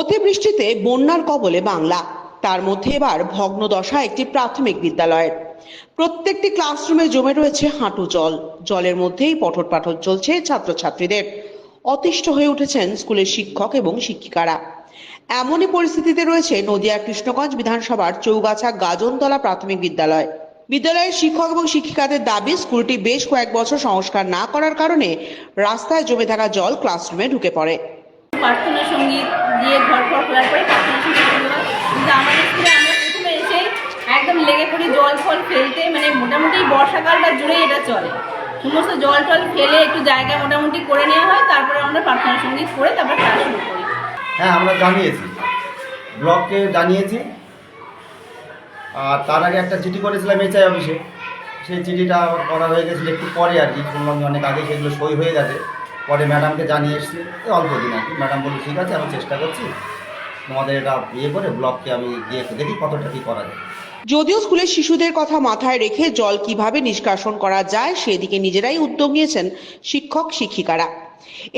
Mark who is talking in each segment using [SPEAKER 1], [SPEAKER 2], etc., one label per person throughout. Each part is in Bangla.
[SPEAKER 1] অতিবৃষ্টিতে বন্যার কবলে বাংলা। তার মধ্যে এবার ভগ্নদশা একটি প্রাথমিক বিদ্যালয়ের। প্রত্যেকটি ক্লাসরুমে জমে রয়েছে হাঁটু জল। জলের মধ্যেই পঠর পাঠন চলছে ছাত্রছাত্রীদের। অতিষ্ঠ হয়ে উঠেছেন স্কুলের শিক্ষক এবং শিক্ষিকারা। এমনই পরিস্থিতিতে রয়েছে নদিয়া কৃষ্ণগঞ্জ বিধানসভার চৌগাছা গাজনতলা প্রাথমিক বিদ্যালয়। বিদ্যালয়ের শিক্ষক এবং শিক্ষিকাদের দাবি, স্কুলটি বেশ কয়েক বছর সংস্কার না করার কারণে রাস্তায় জমে থাকা জল ক্লাসরুমে ঢুকে পড়ে।
[SPEAKER 2] প্রার্থনা সংগীত দিয়ে ঘর ফর খোলার পরে কিন্তু আমাদের স্কুলে আমরা প্রথমে এসে একদম লেগে পড়ি জল ফল ফেলতে মানে মোটামুটি বর্ষাকালটা জুড়েই এটা চলে। সমস্ত জল টল ফেলে একটু জায়গা মোটামুটি করে নেওয়া হয়, তারপরে আমরা প্রার্থনা সংগীত করে তারপরে ক্লাস শুরু করি।
[SPEAKER 3] হ্যাঁ আমরা জানিয়েছি। ব্লককে জানিয়েছি। আর তার আগে একটা চিঠি করেছিলাম এইচআই অফিসে। সেই চিঠিটা করা হয়ে গেছিল একটু পরে আর কি অনেক আগে সেগুলো সই হয়ে গেছে। পরে ম্যাডামকে জানিয়ে এসেছি অল্প দিন আর কি ম্যাডাম বলি ঠিক আছে, আমি চেষ্টা করছি। তোমাদের এটা ইয়ে করে ব্লককে আমি গিয়ে দেখি কতটা কী করা যায়।
[SPEAKER 1] যদিও স্কুলের শিশুদের কথা মাথায় রেখে জল কীভাবে নিষ্কাশন করা যায়, সেদিকে নিজেরাই উদ্যোগ নিয়েছেন শিক্ষক শিক্ষিকারা।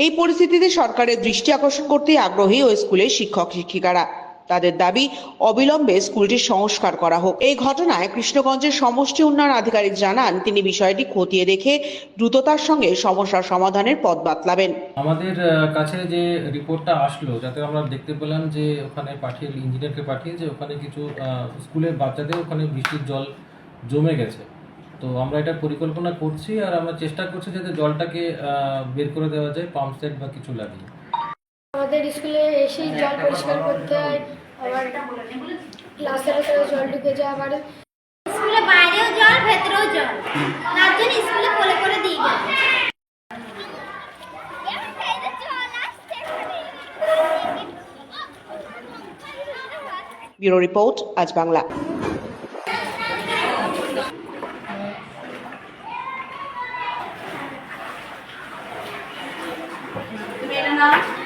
[SPEAKER 1] এই পরিস্থিতিতে সরকারের দৃষ্টি আকর্ষণ করতে আগ্রহী ওই স্কুলের শিক্ষক শিক্ষিকারা। তাদের দাবি অবিলম্বে স্কুলটির সংস্কার করা হোক। এই ঘটনায় কৃষ্ণগঞ্জের সমষ্টি উন্নয়ন আধিকারিক জানান তিনি বিষয়টি খতিয়ে দেখে দ্রুততার সঙ্গে সমস্যার সমাধানের পথ বাতলাবেন।
[SPEAKER 4] আমাদের কাছে যে রিপোর্টটা আসলো যাতে আমরা দেখতে পেলাম যে ওখানে পাঠিয়ে ইঞ্জিনিয়ারকে পাঠিয়ে যে ওখানে কিছু স্কুলের বাচ্চাদের ওখানে বৃষ্টির জল জমে গেছে। তো আমরা এটা পরিকল্পনা করছি আর আমরা চেষ্টা করছি যাতে জলটাকে বের করে দেওয়া যায় পাম্প সেট বা কিছু লাগিয়ে।
[SPEAKER 5] আমাদের স্কুলে এসেই জল পরিষ্কার করতে হয়। আবার ক্লাসের ভেতরে জল ঢুকে যায় আবার।
[SPEAKER 6] স্কুলে বাইরেও জল ভেতরেও জল। তার জন্য স্কুলে কোলে করে দিয়ে গেল।
[SPEAKER 1] ব্যুরো রিপোর্ট আজ বাংলা।
[SPEAKER 2] তুমি এটা নাও।